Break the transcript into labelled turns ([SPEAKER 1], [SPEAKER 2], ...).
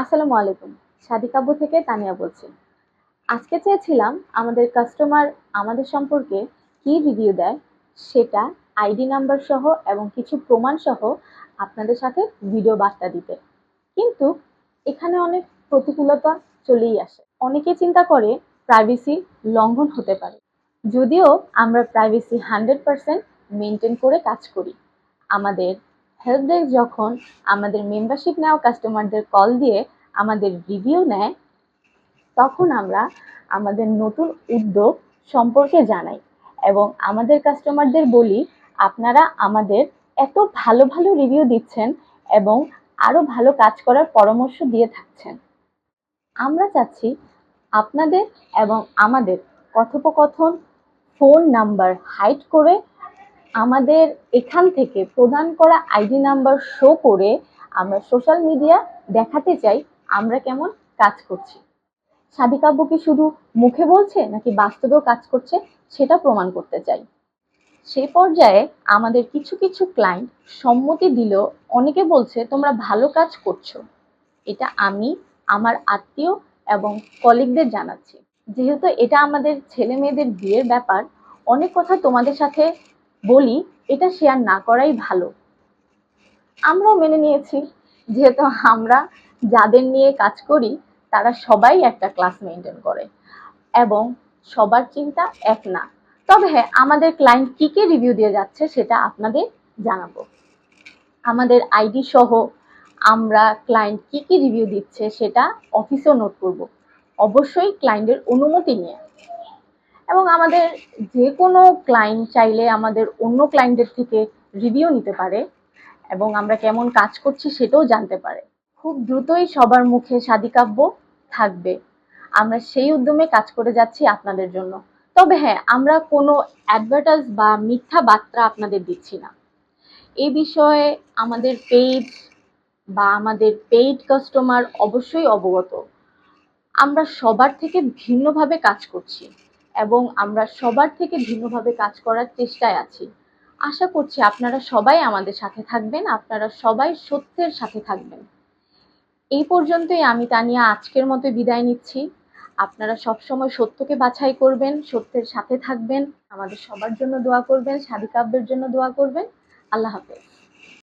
[SPEAKER 1] আসসালামু আলাইকুম। সাদিকাব্য থেকে তানিয়া বলছি। আজকে চেয়েছিলাম আমাদের কাস্টমার আমাদের সম্পর্কে কি রিভিউ দেয়, সেটা আইডি নাম্বার সহ এবং কিছু প্রমাণ সহ আপনাদের সাথে ভিডিও বার্তা দিতে। কিন্তু এখানে অনেক প্রতিকূলতা চলেই আসে। অনেকে চিন্তা করে প্রাইভেসি লঙ্ঘন হতে পারে। যদিও আমরা প্রাইভেসি হান্ড্রেড পার্সেন্ট মেনটেন করে কাজ করি। আমাদের হেল্প ডেস্ক যখন আমাদের মেম্বারশিপ নেওয়া কাস্টমারদের কল দিয়ে আমাদের রিভিউ নেয়, তখন আমরা আমাদের নতুন উদ্যোগ সম্পর্কে জানাই এবং আমাদের কাস্টমারদের বলি, আপনারা আমাদের এত ভালো ভালো রিভিউ দিচ্ছেন এবং আরও ভালো কাজ করার পরামর্শ দিয়ে থাকছেন। আমরা চাচ্ছি আপনাদের এবং আমাদের কথোপকথন ফোন নাম্বার হাইড করে আমাদের এখান থেকে প্রদান করা আইডি নাম্বার শো করে আমরা সোশ্যাল মিডিয়া দেখাতে চাই, আমরা কেমন কাজ করছি? সাদিকাব্য কি শুধু মুখে বলছে নাকি বাস্তবেও কাজ করছে সেটা প্রমাণ করতে চাই। সে পর্যায়ে আমাদের কিছু কিছু ক্লায়েন্ট সম্মতি দিলেও অনেকে বলছে, তোমরা ভালো কাজ করছ। এটা আমি, আমার আত্মীয় এবং কলিগদের জানাচ্ছি। যেহেতু এটা আমাদের ছেলে মেয়েদের বিয়ের ব্যাপার, অনেক কথা তোমাদের সাথে বলি, এটা শেয়ার না করাই ভালো। আমরাও মেনে নিয়েছি, যেহেতু আমরা যাদের নিয়ে কাজ করি, তারা সবাই একটা ক্লাস মেনটেন করে এবং সবার চিন্তা এক না। তবে হ্যাঁ আমাদের ক্লায়েন্ট কী কী রিভিউ দিয়ে যাচ্ছে সেটা আপনাদের জানাব। আমাদের আইডি সহ আমরা ক্লায়েন্ট কী কী রিভিউ দিচ্ছে সেটা অফিসেও নোট করব। অবশ্যই ক্লায়েন্টের অনুমতি নিয়ে। এবং আমাদের যে কোনো ক্লায়েন্ট চাইলে আমাদের অন্য ক্লায়েন্টের থেকে রিভিউ নিতে পারে এবং আমরা কেমন কাজ করছি সেটাও জানতে পারে। খুব দ্রুতই সবার মুখে সাদিকাব্য থাকবে। আমরা সেই উদ্যমে কাজ করে যাচ্ছি আপনাদের জন্য। তবে হ্যাঁ আমরা কোনো অ্যাডভার্টাইজ বা মিথ্যা বার্তা আপনাদের দিচ্ছি না। এই বিষয়ে আমাদের পেজ বা আমাদের পেইড কাস্টমার অবশ্যই অবগত। আমরা সবার থেকে ভিন্নভাবে কাজ করছি। এবং আমরা সবার থেকে ভিন্নভাবে কাজ করার চেষ্টায় আছি। আশা করছি আপনারা সবাই আমাদের সাথে থাকবেন, আপনারা সবাই সত্যের সাথে থাকবেন। এই পর্যন্তই আমি তানিয়া আজকের মতো বিদায় নিচ্ছি। আপনারা সবসময় সত্যকে বাছাই করবেন, সত্যের সাথে থাকবেন। আমাদের সবার জন্য দোয়া করবেন সাদিকাব্যের জন্য দোয়া করবেন। আল্লাহ হাফেজ।